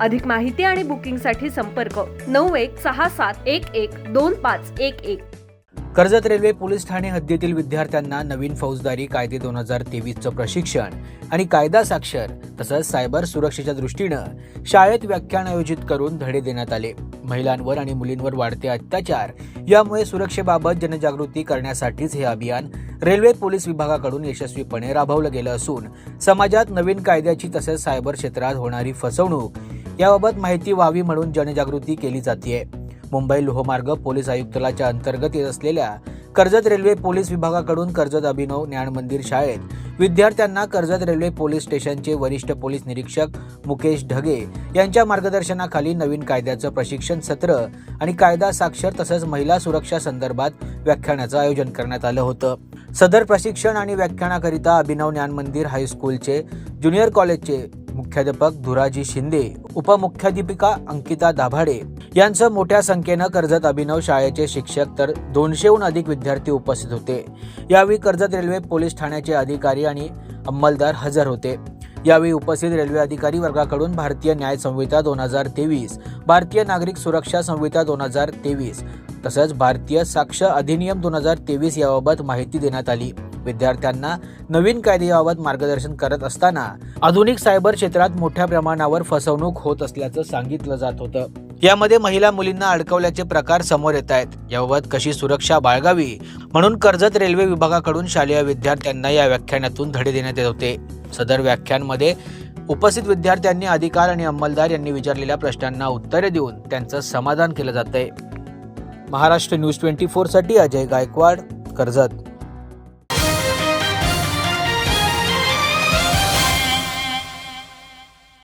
अधिक माहिती आणि बुकिंगसाठी संपर्क नऊ एक सहा सात एक एक दोन पाच एक एक. कर्जत रेल्वे पोलीस ठाणे हद्दीतील विद्यार्थ्यांना नवीन फौजदारी कायदे दोन हजार तेवीसचं प्रशिक्षण आणि कायदा साक्षर तसंच सायबर सुरक्षेच्या दृष्टीनं शाळेत व्याख्यान आयोजित करून धडे देण्यात आले. महिलांवर आणि मुलींवर वाढते अत्याचार यामुळे सुरक्षेबाबत जनजागृती करण्यासाठीच हे अभियान रेल्वे पोलीस विभागाकडून यशस्वीपणे राबवलं गेलं असून समाजात नवीन कायद्याची तसेच सायबर क्षेत्रात होणारी फसवणूक याबाबत माहिती व्हावी म्हणून जनजागृती केली जाते मुंबई लोहमार्ग पोलीस आयुक्तालयाच्या अंतर्गत येत असलेल्या कर्जत रेल्वे पोलीस विभागाकडून कर्जत अभिनव ज्ञान मंदिर शाळेत विद्यार्थ्यांना कर्जत रेल्वे पोलीस स्टेशनचे वरिष्ठ पोलीस निरीक्षक मुकेश ढगे यांच्या मार्गदर्शनाखाली नवीन कायद्याचं प्रशिक्षण सत्र आणि कायदा साक्षर तसंच महिला सुरक्षा संदर्भात व्याख्यानाचं आयोजन करण्यात आलं होतं. सदर प्रशिक्षण आणि व्याख्यानाकरिता अभिनव ज्ञान मंदिर हायस्कूलचे ज्युनियर कॉलेजचे मुख्याध्यापक धुराजी शिंदे उपमुख्याध्यापिका अंकिता दाभाडे यांचं मोठ्या संख्येनं कर्जत अभिनव शाळेचे शिक्षक तर दोनशेहून अधिक विद्यार्थी उपस्थित होते. यावेळी कर्जत रेल्वे पोलीस ठाण्याचे अधिकारी आणि अंमलदार हजर होते. यावेळी उपस्थित रेल्वे अधिकारी वर्गाकडून भारतीय न्याय संहिता दोन हजार तेवीस भारतीय नागरिक सुरक्षा संहिता दोन हजार तेवीस तसंच भारतीय साक्ष अधिनियम दोन हजार तेवीस याबाबत माहिती देण्यात आली. विद्यार्थ्यांना नवीन कायद्याबाबत मार्गदर्शन करत असताना आधुनिक सायबर क्षेत्रात मोठ्या प्रमाणावर फसवणूक होत असल्याचं सांगितलं जात होतं. यामध्ये महिला मुलींना अडकवल्याचे प्रकार समोर येत आहेत. याबाबत कशी सुरक्षा बाळगावी म्हणून कर्जत रेल्वे विभागाकडून शालेय विद्यार्थ्यांना या व्याख्यानातून धडे देण्यात येत होते. सदर व्याख्यानमध्ये उपस्थित विद्यार्थ्यांनी अधिकार आणि अंमलदार यांनी विचारलेल्या प्रश्नांना उत्तरे देऊन त्यांचं समाधान केलं जात आहे महाराष्ट्र न्यूज ट्वेंटी फोरसाठी अजय गायकवाड कर्जत.